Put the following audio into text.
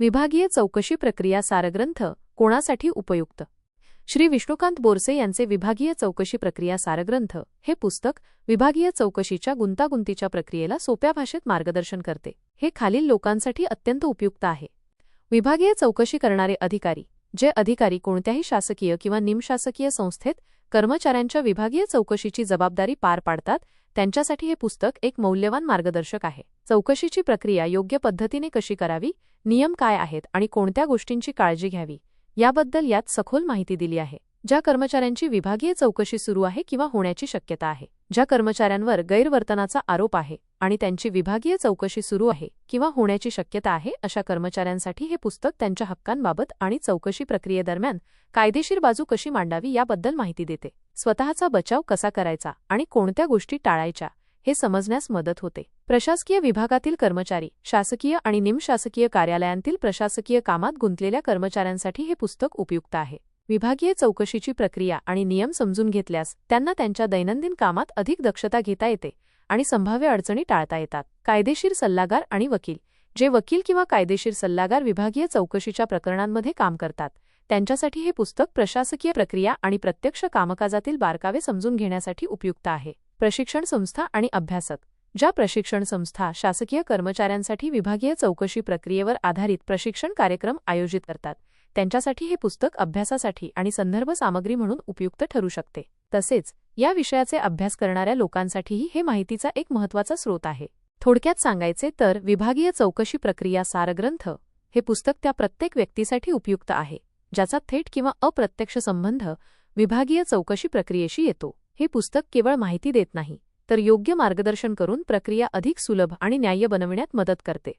विभागीय चौकशी प्रक्रिया सारग्रंथ कोणासाठी उपयुक्त? श्री विष्णुकांत बोरसे यांचे विभागीय चौकशी प्रक्रिया सारग्रंथ हे पुस्तक विभागीय चौकशीच्या गुंतागुंतीच्या प्रक्रियेला सोप्या भाषेत मार्गदर्शन करते. हे खालील लोकांसाठी अत्यंत उपयुक्त आहे. विभागीय चौकशी करणारे अधिकारी जे अधिकारी कोणत्याही शासकीय किंवा निमशासकीय संस्थेत कर्मचाऱ्यांच्या विभागीय चौकशीची जबाबदारी पार पाडतात त्यांच्यासाठी हे पुस्तक एक मौल्यवान मार्गदर्शक आहे. चौकशीची प्रक्रिया योग्य पद्धतीने कशी करावी नियम काय आहेत आणि कोणत्या गोष्टींची काळजी घ्यावी याबद्दल यात सखोल माहिती दिली आहे. ज्या कर्मचाऱ्यांची विभागीय चौकशी सुरू आहे किंवा होण्याची शक्यता आहे ज्या कर्मचाऱ्यांवर गैरवर्तनाचा आरोप आहे आणि त्यांची विभागीय चौकशी सुरू आहे किंवा होण्याची शक्यता आहे अशा कर्मचाऱ्यांसाठी हे पुस्तक त्यांच्या हक्कांबाबत आणि चौकशी प्रक्रियेदरम्यान कायदेशीर बाजू कशी मांडावी याबद्दल माहिती देते. स्वतःचा बचाव कसा करायचा आणि कोणत्या गोष्टी टाळायच्या हे समजण्यास मदत होते. प्रशासकीय विभागातील कर्मचारी शासकीय आणि निमशासकीय कार्यालयांतील प्रशासकीय कामात गुंतलेल्या कर्मचाऱ्यांसाठी हे पुस्तक उपयुक्त आहे. विभागीय चौकशीची प्रक्रिया आणि नियम समजून घेतल्यास त्यांना त्यांच्या दैनंदिन कामात अधिक दक्षता घेता येते आणि संभाव्य अडचणी टाळता येतात. कायदेशीर सल्लागार आणि वकील जे वकील किंवा कायदेशीर सल्लागार विभागीय चौकशीच्या प्रकरणांमध्ये काम करतात त्यांच्यासाठी हे पुस्तक प्रशासकीय प्रक्रिया आणि प्रत्यक्ष कामकाजातील बारकावे समजून घेण्यासाठी उपयुक्त आहे. प्रशिक्षण संस्था आणि अभ्यासक. ज्या प्रशिक्षण संस्था शासकीय कर्मचाऱ्यांसाठी विभागीय चौकशी प्रक्रियेवर आधारित प्रशिक्षण कार्यक्रम आयोजित करतात त्यांच्यासाठी हे पुस्तक अभ्यासासाठी आणि संदर्भ सामग्री म्हणून उपयुक्त ठरू शकते. तसेच या विषयाचे अभ्यास करणाऱ्या लोकांसाठीही हे माहितीचा एक महत्त्वाचा स्रोत आहे. थोडक्यात सांगायचे तर विभागीय चौकशी प्रक्रिया सारग्रंथ हे पुस्तक त्या प्रत्येक व्यक्तीसाठी उपयुक्त आहे. ज्याचा थेट किंवा अप्रत्यक्ष संबंध विभागीय चौकशी प्रक्रियेशी येतो. हे पुस्तक केवळ माहिती देत नाही तर योग्य मार्गदर्शन करून प्रक्रिया अधिक सुलभ आणि न्याय्य बनविण्यात मदत करते.